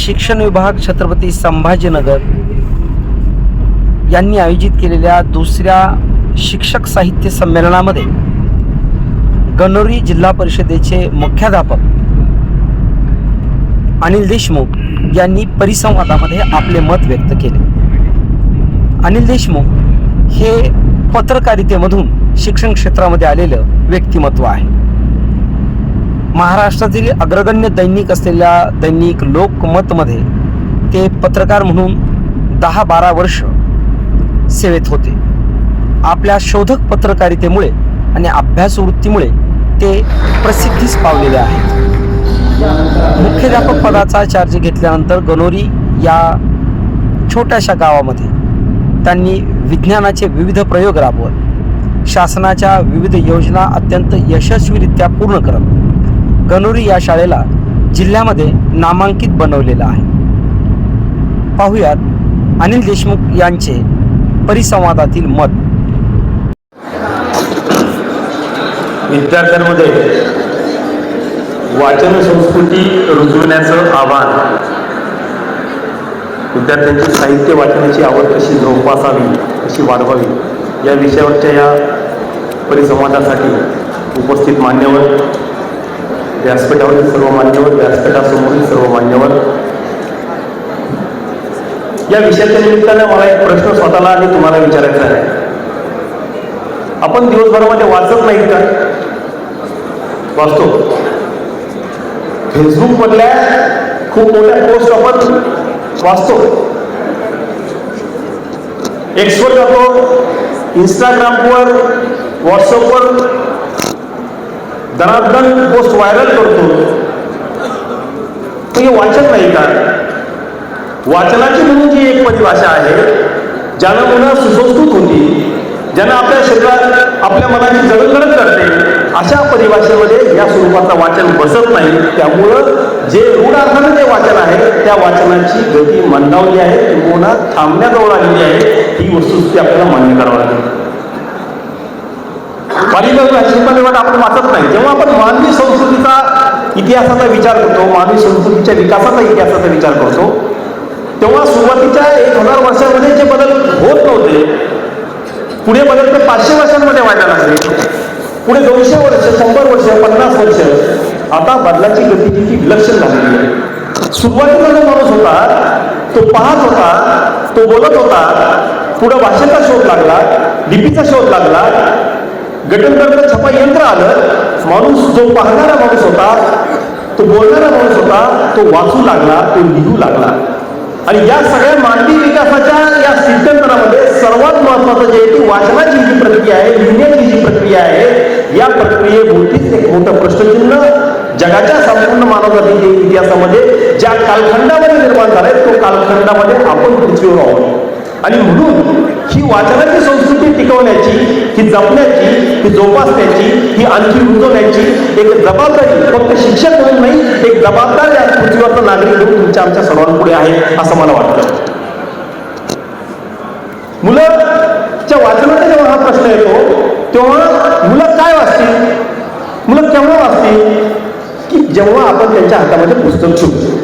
शिक्षण विभाग छत्रपती संभाजीनगर यांनी आयोजित केलेल्या दुसऱ्या शिक्षक साहित्य संमेलनामध्ये गणोरी जिल्हा परिषदेचे मुख्याध्यापक अनिल देशमुख यांनी परिसंवादामध्ये आपले मत व्यक्त केले. अनिल देशमुख हे पत्रकारितेमधून शिक्षण क्षेत्रामध्ये आलेलं व्यक्तिमत्व आहे. महाराष्ट्रातील अग्रगण्य दैनिक असलेल्या दैनिक लोकमतमध्ये ते पत्रकार म्हणून दहा बारा वर्ष सेवेत होते. आपल्या शोधक पत्रकारितेमुळे आणि अभ्यासवृत्तीमुळे ते प्रसिद्धीस पावलेले आहेत. मुख्याध्यापक पदाचा चार्ज घेतल्यानंतर गणोरी या छोट्याशा गावामध्ये त्यांनी विज्ञानाचे विविध प्रयोग राबवत शासनाच्या विविध योजना अत्यंत यशस्वीरित्या पूर्ण करत गणोरी या शाळेला जिल्ह्यामध्ये नामांकित बनवलेलं आहे. पाहुयात अनिल देशमुख यांचे परिसंवादातील मत. विद्यार्थ्यांमध्ये वाचन संस्कृती रुजवण्याचं आव्हान. विद्यार्थ्यांची साहित्य वाचनाची आवड कशी जोपासावी कशी वाढवावी या विषयावरच्या या परिसंवादासाठी उपस्थित मान्यवर व्यासपीठावरील सर्व मान्यवर व्यासपीठासमोरील सर्व मान्यवर. या विषयाच्या निमित्तानं मला एक प्रश्न स्वतःला आणि तुम्हाला विचारायचा आहे. आपण दिवसभरामध्ये वाचत नाही का? वाचतो. फेसबुकमधल्या खूप मोठ्या पोस्ट आपण वाचतो. एक्सवर जातो इंस्टाग्रामवर व्हॉट्सअपवर दनादन पोस्ट व्हायरल करतो. ते हे वाचत नाही का? वाचनाची म्हणून जी एक परिभाषा आहे ज्यानं मुलं सुसंस्कृत होती ज्यानं आपल्या शरीरात आपल्या मनाची जडणघडण करते अशा परिभाषेमध्ये या स्वरूपाचं वाचन बसत नाही. त्यामुळं जे रूढ अर्थानं जे वाचन आहे त्या वाचनाची गती मंदावली आहे किंवा थांबण्याजवळ आलेली आहे. ही वस्तुस्थिती आपल्याला मान्य करावी लागेल. पालिका वाट आपण वाचत नाही. जेव्हा आपण मानवी संस्कृतीचा इतिहासाचा विचार करतो मानवी संस्कृतीच्या विकासाचा इतिहासाचा विचार करतो तेव्हा सुरुवातीच्या एक हजार वर्षामध्ये जे बदल होत नव्हते पुढे बदल ते पाचशे वर्षांमध्ये व्हायला लागले. पुढे दोनशे वर्ष शंभर वर्ष पन्नास वर्ष आता बदलाची गती किती विलक्षण झालेली आहे. सुरुवातीला जो माणूस होता तो पाहत होता तो बोलत होता पुढे भाषेचा शोध लागला लिपीचा शोध लागला गटनकरचं छपा यंत्र आलं माणूस जो पाहणारा माणूस होता तो बोलणारा माणूस होता तो वाचू लागला तो लिहू लागला. आणि या सगळ्या मानवी विकासाच्या या चिंतनामध्ये सर्वात महत्वाचं जे आहे ती वाचनाची जी प्रक्रिया आहे लिहिण्याची जी प्रक्रिया आहे या प्रक्रियेभोवतीच एक मोठं प्रश्नचिन्ह जगाच्या संपूर्ण मानवजातीच्या इतिहासामध्ये ज्या कालखंडामध्ये निर्माण झालाय तो कालखंडामध्ये आपण पृथ्वीवर आहोत. आणि म्हणून ही वाचनाची संस्कृती टिकवण्याची ही जपण्याची ही जोपासण्याची ही आणखी रुजवण्याची एक जबाबदारी फक्त शिक्षक म्हणून नाही एक जबाबदारी आज पृथ्वीवरचा नागरिक म्हणून तुमच्या आमच्या सर्वांपुढे आहे असं मला वाटतं. मुलंच्या वाचनाचा जेव्हा हा प्रश्न येतो तेव्हा मुलं काय वाचतील? मुलं केव्हा वाचतील? की जेव्हा आपण त्यांच्या हातामध्ये पुस्तक ठेवू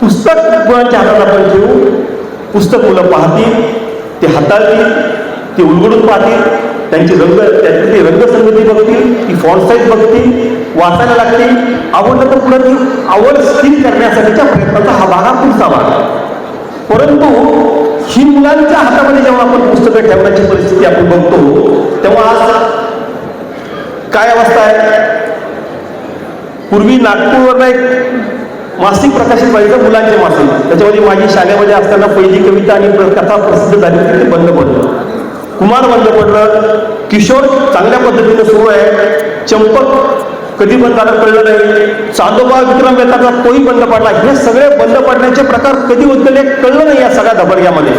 पुस्तक मुलांच्या हातात आपण ठेवू पुस्तक मुलं पाहतील ते हाताळतील ते उलगडून पाहतील त्यांची रंग त्यांची ती रंगसंगती बघतील ती फॉन्ट साईज बघतील वाचायला लागतील आवडलं तर पुढे ती आवड स्थिर करण्यासाठीच्या प्रयत्नाचा हा भाग हा पुढचा भाग. परंतु ही मुलांच्या हातामध्ये जेव्हा आपण पुस्तकं ठेवण्याची परिस्थिती आपण बघतो तेव्हा आज काय अवस्था आहे? पूर्वी नागपूरवरला एक मासिक प्रकाशित व्हायचं मुलांचे मासिक त्याच्यामध्ये माझी शाळेमध्ये असताना पहिली कविता आणि प्र- कथा प्रसिद्ध झाली ते बंद पडलं. कुमार बंद पडलं. किशोर चांगल्या पद्धतीने सुरू आहे. चंपक कधी बंद झाला कळलं नाही. चांदोबा विक्रम बेताचा तोही बंद पडला. हे सगळे बंद पडण्याचे प्रकार कधी होत कळलं नाही या सगळ्या धबडग्यामध्ये.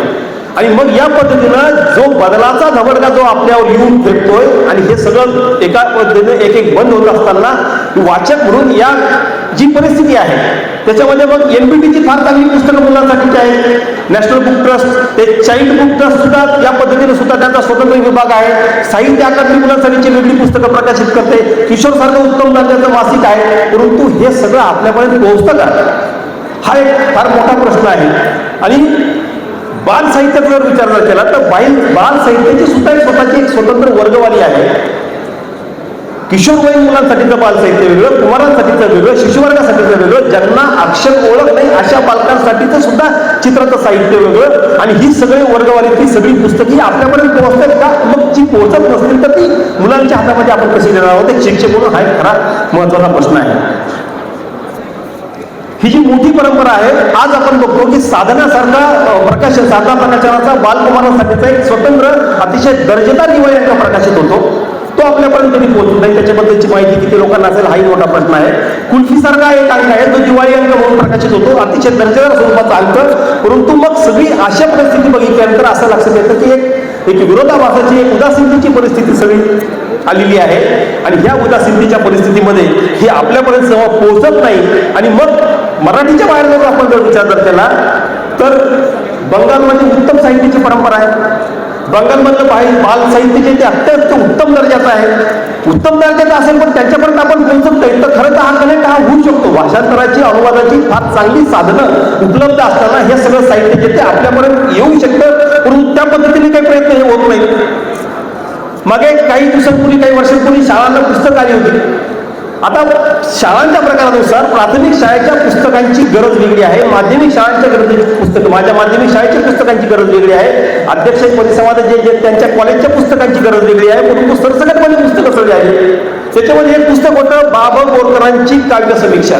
आणि मग या पद्धतीनं जो बदलाचा धबडगा जो आपल्यावर येऊन फेकतोय आणि हे सगळं एका पद्धतीने एक एक बंद होत असताना वाचक म्हणून या जी परिस्थिती आहे त्याच्यामध्ये मग एनबीटीची फार चांगली पुस्तकं मुलांसाठीची आहेत. नॅशनल बुक ट्रस्ट ते चाइल्ड बुक ट्रस्ट सुद्धा या पद्धतीने सुद्धा त्यांचा स्वतंत्र विभाग आहे. साहित्य अकादमी मुलांसाठीची वेगळी पुस्तकं प्रकाशित करते. किशोर सारखं उत्तम दर्जाचं मासिक आहे. परंतु हे सगळं आपल्यापर्यंत पोहोचतं का? हा एक फार मोठा प्रश्न आहे. आणि बाल साहित्याचा जर विचार जर केला तर बाल बाल साहित्याची सुद्धा एक स्वतःची एक स्वतंत्र वर्गवारी आहे. किशोरवयीन मुलांसाठीचं बाल साहित्य वेगळं कुमारांसाठीचं वेगळं शिशुवर्गासाठीचं वेगळं ज्यांना अक्षर ओळख नाही अशा बालकांसाठीचं सुद्धा चित्राचं साहित्य वेगळं. आणि ही सगळी वर्गवारीतली सगळी पुस्तकी आपल्यापर्यंत पोहोचतात का? मग जी पोहोचत नसतील तर ती मुलांच्या हातामध्ये आपण कशी देणार आहोत? शिक्षक म्हणून हा एक खरा महत्त्वाचा प्रश्न आहे. ही जी मोठी परंपरा आहे आज आपण बघतो की साधनासारखा प्रकाशन साधना प्रकाशनाचा बालकुमारांसाठीचा एक स्वतंत्र अतिशय दर्जेदार दिवाळी प्रकाशित होतो. आपल्यापर्यंत तरी पोहोचत नाही त्याच्याबद्दलची माहिती किती लोकांना असेल हाही मोठा प्रश्न आहे. कुल्फीसारखा एक अंक आहे जो दिवाळी अंक म्हणून प्रकाशित होतो. अतिशय दर्जेदार स्वरूपाचा अंक. परंतु मग सगळी अशा परिस्थिती बघितल्यानंतर असं लक्षात येतं की एक एक विरोधाभासाची एक उदासीनतेची परिस्थिती सगळी आलेली आहे. आणि ह्या उदासीनतेच्या परिस्थितीमध्ये हे आपल्यापर्यंत जेव्हा पोहोचत नाही आणि मग मराठीच्या बाहेर जर आपण जर विचार जर केला तर बंगालमध्ये उत्तम साहित्याची परंपरा आहे. बंगालमधलं बाहेर बाल साहित्य जे ते अत्यंत उत्तम दर्जाचं आहे. उत्तम दर्जाचं असेल पण त्यांच्यापर्यंत आपण पोहोचत नाही. तर खरं तर हा कनेक्ट हा होऊ शकतो. भाषांतराची अनुवादाची फार चांगली साधनं उपलब्ध असताना हे सगळं साहित्य जे ते आपल्यापर्यंत येऊ शकतं परंतु त्या पद्धतीने काही प्रयत्न हे होत नाही मागे काही दिवसांपूर्वी काही वर्षांपूर्वी शाळांना पुस्तक आली होती. आता शाळांच्या प्रकारानुसार प्राथमिक शाळेच्या पुस्तकांची गरज वेगळी आहे. माध्यमिक शाळांच्या गरजेची पुस्तकं माझ्या माध्यमिक शाळेच्या पुस्तकांची गरज वेगळी आहे. अध्यक्ष परिसंवाद जे जे त्यांच्या कॉलेजच्या पुस्तकांची गरज वेगळी आहे. परंतु सरसकटमध्ये पुस्तकं सगळी आहे त्याच्यामध्ये एक पुस्तक होतं बाबा बोरकरांची काव्य समीक्षा.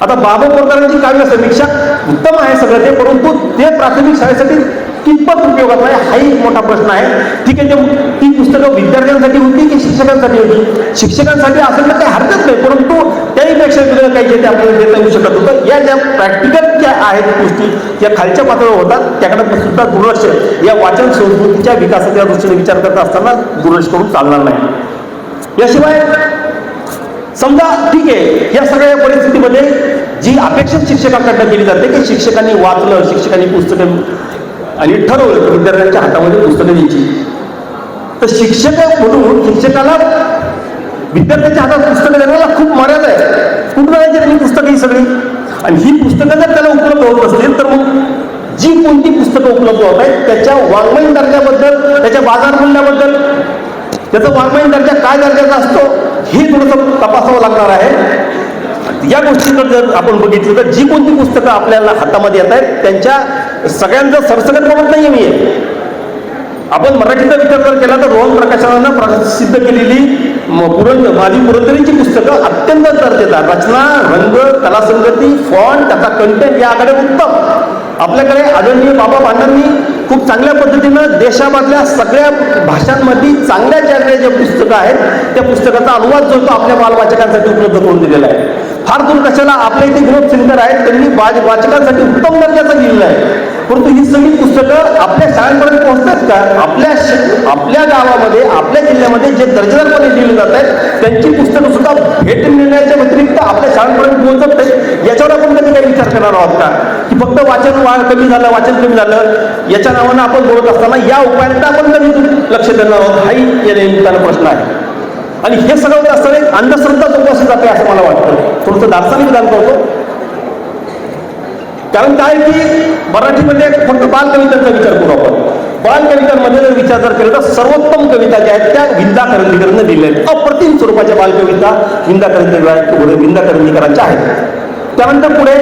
आता बाबा बोरकरांची काव्य समीक्षा उत्तम आहे सगळं ते परंतु ते प्राथमिक शाळेसाठी कितपत उपयोगात नाही हाही एक मोठा प्रश्न आहे. ठीक आहे ते ती पुस्तकं विद्यार्थ्यांसाठी होती की शिक्षकांसाठी होती? शिक्षकांसाठी असं तर काही हरकत नाही परंतु त्याहीपेक्षा वेगळं काही जे ते आपल्याला देता येऊ शकत होतं. या ज्या प्रॅक्टिकल ज्या आहेत गोष्टी ज्या खालच्या पातळीवर होतात त्याकडे सुद्धा दुर्लक्ष या वाचन संस्कृतीच्या विकासाच्या दृष्टीने विचार करत असताना दुर्लक्ष करून चालणार नाही. याशिवाय समजा ठीक आहे या सगळ्या परिस्थितीमध्ये जी अपेक्षित शिक्षकांकडनं केली जाते की शिक्षकांनी वाचलं शिक्षकांनी पुस्तकं आणि ठरवलं की विद्यार्थ्यांच्या हातामध्ये पुस्तकं द्यायची. तर शिक्षक म्हणून शिक्षकाला विद्यार्थ्यांच्या हातात पुस्तकं देण्याला खूप मर्यादा आहे. कुठून आणायची त्यांनी पुस्तकं ही सगळी? आणि ही पुस्तकं जर त्याला उपलब्ध होत असतील तर मग जी कोणती पुस्तकं उपलब्ध होत आहेत त्याच्या वाङ्मयीन दर्जाबद्दल त्याच्या बाजार मूल्याबद्दल त्याचा वाङ्मयीन दर्जा काय दर्जाचा असतो हे थोडंसं तपासावं लागणार आहे. या गोष्टीकडे जर आपण बघितलं तर जी कोणती पुस्तकं आपल्याला हातामध्ये येत आहेत त्यांच्या सगळ्यांचं सरसकट बघत नाही मी. आपण मराठीचा विचार जर केला तर रोहन प्रकाशनानं प्रसिद्ध केलेली म- माझी पुरंदरीची पुस्तकं अत्यंत दर्जेदार रचना रंग कलासंगती फॉन्ट त्याचा कंटेंट याकडे उत्तम. आपल्याकडे आदरणीय बाबा भांडांनी खूप चांगल्या पद्धतीनं देशामधल्या सगळ्या भाषांमध्ये चांगल्या चांगल्या जे पुस्तकं आहेत त्या पुस्तकाचा अनुवाद जो तो आपल्या बालवाचकांसाठी उपलब्ध करून दिलेला आहे. फार दूर कशाला? आपल्या इथे ग्रुप सिंगर आहेत त्यांनी वाच वाचकांसाठी उत्तम दर्जाचं लिहिलेला आहे. परंतु ही सगळी पुस्तकं आपल्या शाळांपर्यंत पोहोचतात का? आपल्या श- आपल्या गावामध्ये आपल्या जिल्ह्यामध्ये जे दर्जेदारपणे लिहिले जात आहेत त्यांची पुस्तकं सुद्धा भेट मिळण्याच्या व्यतिरिक्त आपल्या शाळांपर्यंत पोहोचत नाही याच्यावर आपण कधी काही विचार करणार आहोत का? की फक्त वाचन वा कमी झालं वाचन कमी झालं याच्या नावानं आपण बोलत असताना या उपायांना आपण कधी लक्ष देणार आहोत? हाही या निमित्तानं प्रश्न आहे. आणि हे सगळं होत असताना एक अंधश्रद्धा जोपासली जाते असं मला वाटतं. थोडंसं दार्शनिक विधान करतो. कारण काय की मराठीमध्ये फक्त बालकवितांचा विचार करू आपण. बालकवितांमध्ये जर विचार जर केला तर सर्वोत्तम कविता ज्या आहेत त्या विंदा करंदीकरांना दिल्या आहेत. अप्रतिम स्वरूपाच्या बालकविता विंदा करंदीकर विंदा करंदीकरांच्या आहेत. त्यानंतर पुढे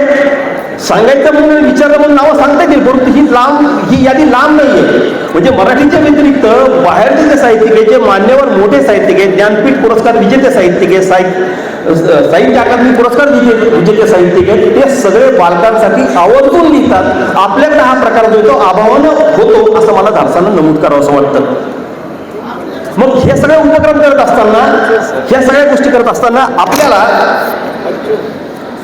सांगायचं म्हणून विचारलं म्हणून नावं सांगता येतील परंतु ही लांब ही यादी लांब नाही आहे म्हणजे मराठीच्या व्यतिरिक्त बाहेरचे जे साहित्यिक आहे जे मान्यवर मोठे साहित्यिक आहेत ज्ञानपीठ पुरस्कार विजेते साहित्यिक आहे साहित्य साहित्य अकादमी पुरस्कार विजेते विजेते साहित्यिक आहेत ते सगळे बालकांसाठी आवर्जून लिहितात. आपल्याकडे हा प्रकार जो आहे तो अभावानं होतो असं मला धारसानं नमूद करावं असं वाटतं. मग हे सगळे उपक्रम करत असताना ह्या सगळ्या गोष्टी करत असताना आपल्याला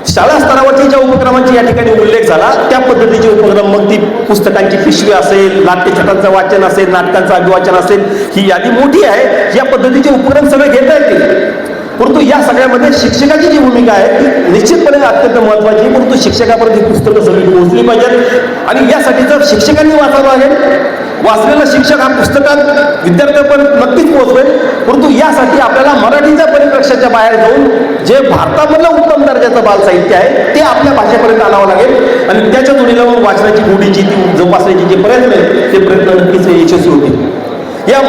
शाळा स्तरावरती ज्या उपक्रमांची या ठिकाणी उल्लेख झाला त्या पद्धतीचे उपक्रम मग ती पुस्तकांची पिशवी असेल नाट्यछटांचं वाचन असेल नाटकांचं अभिवाचन असेल ही यादी मोठी आहे. या पद्धतीचे उपक्रम सगळे घेता येतील. परंतु या सगळ्यामध्ये शिक्षकाची जी भूमिका आहे ती निश्चितपणे अत्यंत महत्वाची आहे. परंतु शिक्षकापर्यंत ही पुस्तकं सगळी पोहोचली पाहिजेत. आणि यासाठी जर शिक्षकांनी वाचावं लागेल वाचलेलं शिक्षक हा पुस्तकात विद्यार्थ्यापर्यंत नक्कीच पोहोचवेल. परंतु यासाठी आपल्याला मराठीच्या परिप्रेक्षाच्या बाहेर जाऊन जे भारतामधलं उत्तम दर्जाचं बालसाहित्य आहे ते आपल्या भाषेपर्यंत आणावं लागेल. आणि त्याच्या जोडीला मग वाचनाची गोडीची ती जोपासण्याची जे प्रयत्न आहेत ते प्रयत्न नक्कीच यशस्वी होतील. या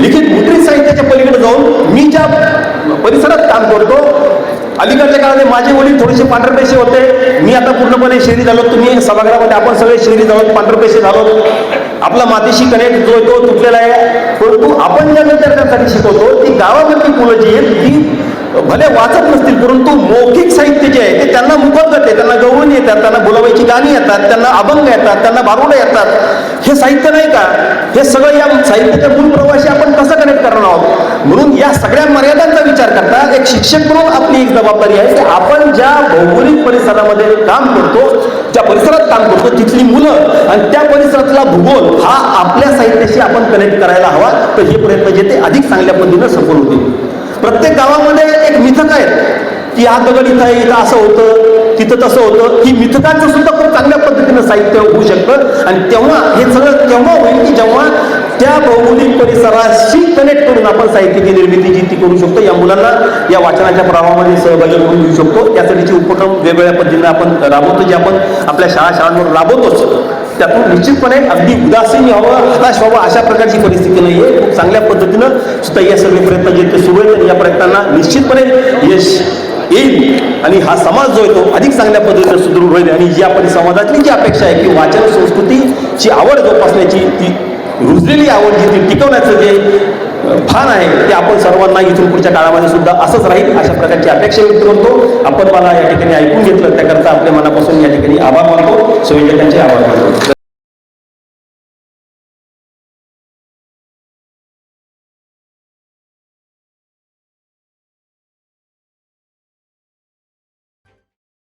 लिखित मुद्रित साहित्याच्या पलीकडे जाऊन मी ज्या परिसरात काम करतो अलीकडच्या काळामध्ये माझे वडील थोडेसे पांढरपेशे होते. मी आता पूर्णपणे शहरी झालो. तुम्ही सभागृहामध्ये आपण सगळे शहरी झालो पांढरपेशे झालो. आपला मातीशी कनेक्ट जो आहे तो तुटलेला आहे. परंतु आपण ज्या विद्यार्थ्यांसाठी शिकवतो ती गावाकडची मुलं जी आहेत ती भले वाचत नसतील परंतु मौखिक साहित्य जे आहे ते त्यांना मुखगत त्यांना गवळण येतात त्यांना बोलावायची गाणी येतात त्यांना अभंग येतात त्यांना बारुडं येतात. हे साहित्य नाही का? हे सगळं या साहित्याच्या मूळ प्रवाशी आपण कसं कनेक्ट करणार आहोत? म्हणून या सगळ्या मर्यादांचा विचार करता एक शिक्षक म्हणून आपली एक जबाबदारी आहे की आपण ज्या भौगोलिक परिसरामध्ये काम करतो ज्या परिसरात काम करतो तिथली मुलं आणि त्या परिसरातला भूगोल हा आपल्या साहित्याशी आपण कनेक्ट करायला हवा तर हे प्रयत्न जे ते अधिक चांगल्या पद्धतीनं सफल होतील. प्रत्येक गावामध्ये एक मिथक आहेत की हा दगड इथं आहे इथं असं होतं तिथं तसं होतं. ही मिथकांचं सुद्धा खूप चांगल्या पद्धतीनं साहित्य होऊ शकतं. आणि तेव्हा हे सगळं तेव्हा होईल की जेव्हा त्या भौगोलिक परिसराशी कनेक्ट करून आपण साहित्याची निर्मिती जी ती करू शकतो या मुलांना या वाचनाच्या प्रभावामध्ये सहभागी करून घेऊ शकतो. त्यासाठीचे उपक्रम वेगवेगळ्या पद्धतीने आपण राबवतो जे आपण आपल्या शाळा शाळांवर राबवतोच. त्यातून निश्चितपणे अगदी उदासीन व्हावं हताश व्हावं अशा प्रकारची परिस्थिती नाही आहे खूप चांगल्या पद्धतीनं सुद्धा या सगळे प्रयत्न जे ते सुरू आहेत या प्रयत्नांना निश्चितपणे यश येईल आणि हा समाज जो आहे तो अधिक चांगल्या पद्धतीने सुदृढ होईल आणि जी आपण समाजातली जी अपेक्षा आहे की वाचन संस्कृतीची आवड जोपासण्याची ती रुजलेली आवड जी ती टिकवण्याचं जे भान आहे ते आपण सर्वांना इथून पुढच्या काळामध्ये सुद्धा असंच राहील. अशा प्रकारची अपेक्षा व्यक्त करतो. आपण मला या ठिकाणी ऐकून घेतलं त्याकरता आपल्या मनापासून या ठिकाणी आभार मानतो. संयोजकांचे आभार मानतो.